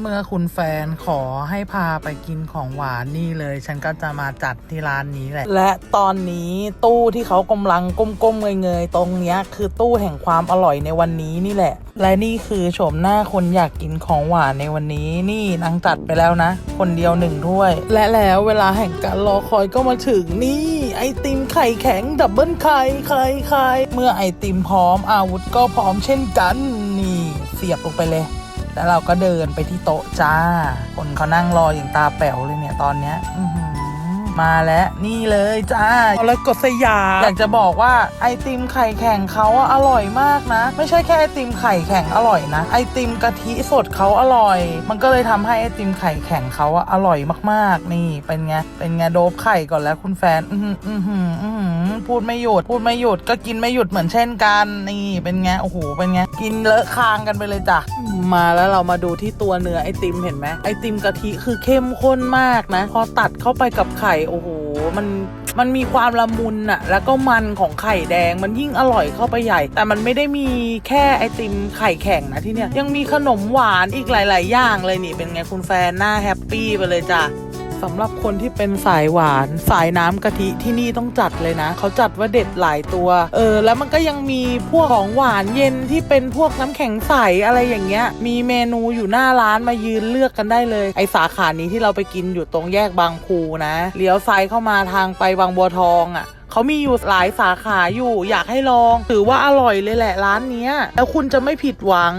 เมื่อคุณแฟนขอให้พาไปกินของหวานนี่เลย ฉันก็จะมาจัดที่ร้านนี้แหละ และตอนนี้ตู้ที่เขากำลังก้มๆเงยๆตรงเนี้ย คือตู้แห่งความอร่อยในวันนี้นี่แหละ และนี่คือโฉมหน้าคนอยากกินของหวานในวันนี้ นี่นางจัดไปแล้วนะ คนเดียวหนึ่งถ้วย และแล้วเวลาแห่งการรอคอยก็มาถึงนี่ ไอติมไข่แข็งดับเบิลไข่ไข่ไข่เมื่อไอติมพร้อมอาวุธก็พร้อมเช่นกันนี่เสียบลงไปเลย แล้วเราก็เดินไปที่โต๊ะจ้า คนเขานั่งรออย่างตาแป๋วเลยเนี่ยตอนเนี้ย อื มาแล้วนี่เลยจ้าแล้วกดสยามอยากจะบอกว่าไอติมไข่แข็งเขาอะอร่อยมากนะ ไม่ใช่แค่ไอติมไข่แข็งอร่อยนะ ไอติมกะทิสดเขาอร่อย มันก็เลยทำให้ไอติมไข่แข็งเขาอะอร่อยมากๆ นี่เป็นไงเป็นไงโดบไข่ก่อนแล้วคุณแฟนอือหืออื้อหืออื้อหือพูดไม่หยุดพูดไม่หยุดก็กินไม่หยุดเหมือนเช่นกันนี่เป็นไงโอ้โหเป็นไงกินเลอะคางกันไปเลยจ้ะมาแล้วเรามาดูที่ตัวเนื้อไอติมเห็นไหมไอติมกะทิคือเข้มข้นมากนะ พอตัดเข้าไปกับไข่โอ้โหมันมันมีความละมุนอะแล้วก็มันของไข่แดงมันยิ่งอร่อยเข้าไปใหญ่ แต่มันไม่ได้มีแค่ไอติมไข่แข็งนะที่เนี้ยยังมีขนมหวานอีกหลาย ๆ อย่างเลยนี่เป็นไงคุณแฟนหน้าแฮปปี้ไปเลยจ้ะ สำหรับคนที่เป็นสายหวาน สายน้ำกะทิที่นี่ต้องจัดเลยนะ เขาจัดว่าเด็ดหลายตัว เออ แล้วมันก็ยังมีพวกของหวานเย็นที่เป็นพวกน้ำแข็งใสอะไรอย่างเงี้ย มีเมนูอยู่หน้าร้านมายืนเลือกกันได้เลย ไอสาขานี้ที่เราไปกินอยู่ตรงแยกบางพูนะเลี้ยวซ้ายเข้ามาทางไปบางบัวทองอะ่ะเขามีอยู่หลายสาขาอยู่อยากให้ลอง ถือว่าอร่อยเลยแหละร้านเนี้ยแล้วคุณจะไม่ผิดหวัง